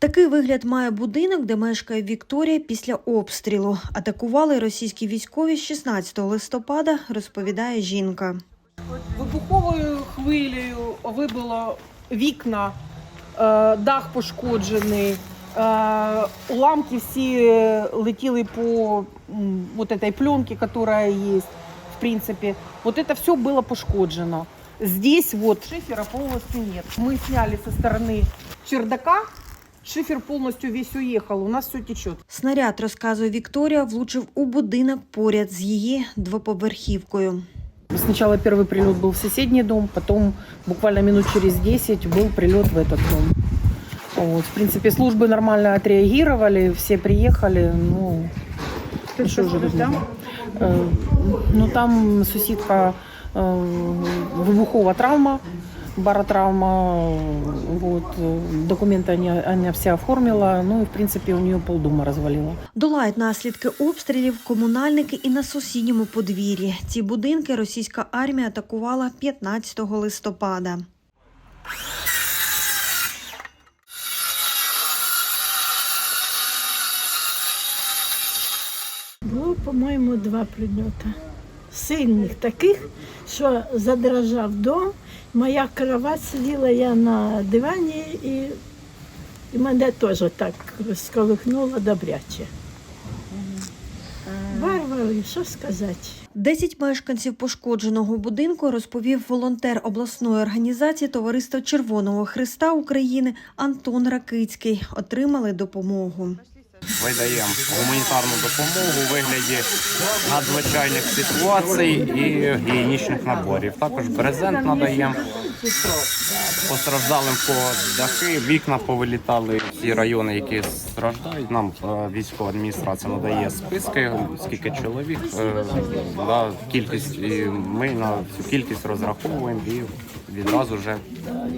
Такий вигляд має будинок, де мешкає Вікторія після обстрілу. Атакували російські військові 16 листопада, розповідає жінка. Вибуховою хвилею вибило вікна, е, дах пошкоджений, е, уламки всі летіли по м, вот этой пленке, которая есть, в принципе. Вот это все было пошкоджено. Здесь вот шифера полностью нет. Мы сняли со стороны чердака, шифер полностью весь уехал, у нас все течет. Снаряд, розказує Вікторія, влучив у будинок поряд з її двоповерхівкою. Сначала первый прилет был в соседний дом, потом буквально минут через 10 был прилет в этот дом. Вот, в принципе, службы нормально отреагировали, все приехали, ну, ну, что же тут можно? Э, Ну, там сусідка э, вибухова травма, баротравма, вот, документы она, она все оформила, ну и, в принципе, у нее полдома развалило. Долають наслідки обстрілів комунальники і на сусідньому подвір'ї. Ці будинки російська армія атакувала 15 листопада. Було, по-моєму, два прильоти. Сильних таких, що задрожав дом. Моя кровать сиділа я на дивані і, і мене теж так сколихнуло добряче. Варвари, що сказати? Десять мешканців пошкодженого будинку розповів волонтер обласної організації Товариства Червоного Христа України Антон Ракицький. Отримали допомогу. Видаємо гуманітарну допомогу у вигляді надзвичайних ситуацій і гігієнічних наборів. Також брезент надаємо постраждалим по дахи, вікна повилітали. Ці райони, які страждають, нам е, військова адміністрація надає списки, скільки чоловік, е, да, кількість, і ми на цю кількість розраховуємо і відразу вже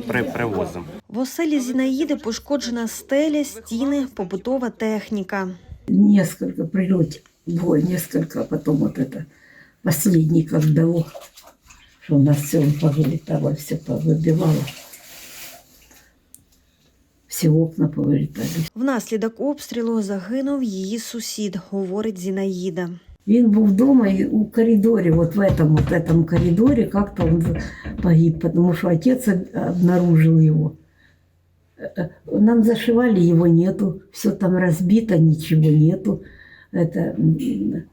при, привозимо. В оселі Зінаїди пошкоджена стеля, стіни, побутова техніка. несколько прилетов, двое, несколько, а потом вот это последний, как дало, что у нас все повылетало, все повыбивало. Все окна повилітали. Внаслідок обстрілу загинув її сусід, говорить Зінаїда. Він був вдома і у коридорі, вот в этом, вот этом коридоре как-то он погиб, потому что отец об- обнаружил его. Э, э, Нам зашивали, его нету, все там разбито, ничего нету. Это, м,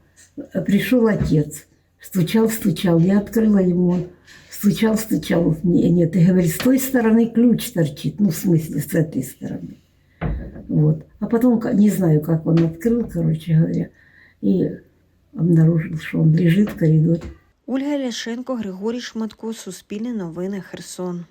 э, пришел отец, стучал, стучал, я открыла ему, он стучал, стучал, Не- нет, и говорит, с той стороны ключ торчит, ну, в смысле, с этой стороны. Вот. А потом, ка- не знаю, как он открыл, короче говоря, и обнаружил, что он лежит в коридоре. Ольга Ляшенко, Григорій Шматко, Суспільне новини, Херсон.